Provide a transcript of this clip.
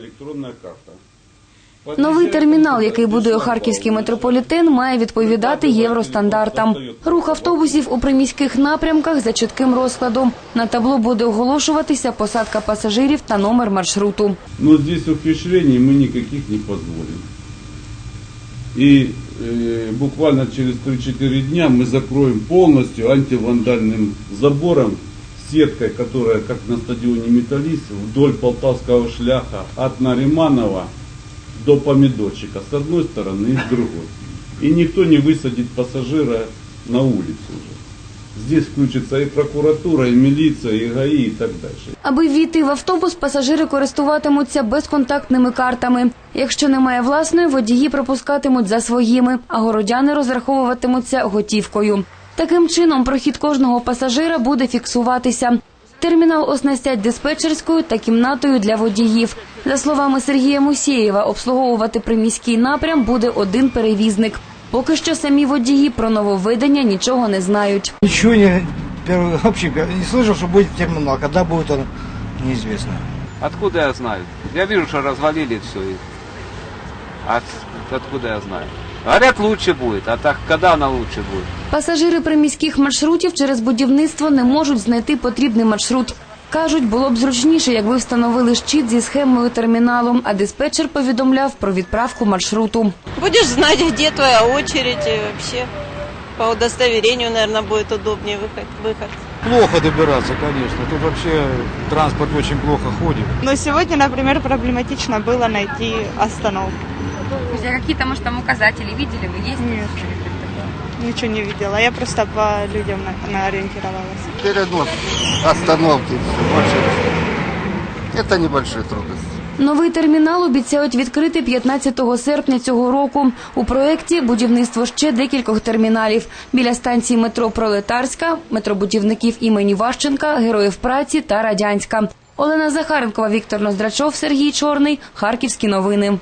Електронна карта. Новий термінал, який будує харківський метрополітен, має відповідати євростандартам. Рух автобусів у приміських напрямках за чітким розкладом. На табло буде оголошуватися посадка пасажирів та номер маршруту. Но здесь ухищрений мы никаких не позволим. И э, буквально через 3-4 дня мы закроем полностью антивандальным забором, сеткой, которая как на стадионе Металлист вдоль Полтавского шляха от Нариманова до Помидорчика с одной стороны и с другой. И никто не высадит пассажира на улицу уже. Здесь включится и прокуратура, и милиция, и ГАИ и так дальше. Аби війти в автобус, пасажири користуватимуться безконтактними картами. Якщо немає власної, водії пропускатимуть за своїми, а городяни розраховуватимуться готівкою. Таким чином, прохід кожного пасажира буде фіксуватися. Термінал оснастять диспетчерською та кімнатою для водіїв. За словами Сергія Мусєєва, обслуговувати приміський напрям буде один перевізник. Поки що самі водії про нововведення нічого не знають. Ничего не, вообще не слышал, что будет терминал. Когда будет он, неизвестно. Откуда я знаю? Я вижу, что развалили все. От, откуда я знаю? Говорят, лучше будет. А так, когда она лучше будет? Пасажири приміських маршрутів через будівництво не можуть знайти потрібний маршрут. Кажуть, було б зручніше, якби встановили щит зі схемою терміналу, а диспетчер повідомляв про відправку маршруту. Будешь знать, где твоя очередь и вообще. По удостоверению, наверное, будет удобнее выход. выход. Плохо добираться, конечно. Тут вообще транспорт очень плохо ходит. Но сегодня, например, проблематично было найти остановку. То есть, а какие-то, может, там указатели видели вы, есть? Нет. Ничего не видела. Я просто по людям на- наориентировалась. перенос остановки, все, больше. Это небольшие трудности. Новий термінал обіцяють відкрити 15 серпня цього року. У проєкті будівництво ще декількох терміналів біля станції метро Пролетарська, метробудівників імені Ващенка, Героїв праці та Радянська. Олена Захаренкова, Віктор Ноздрачов, Сергій Чорний. Харківські новини.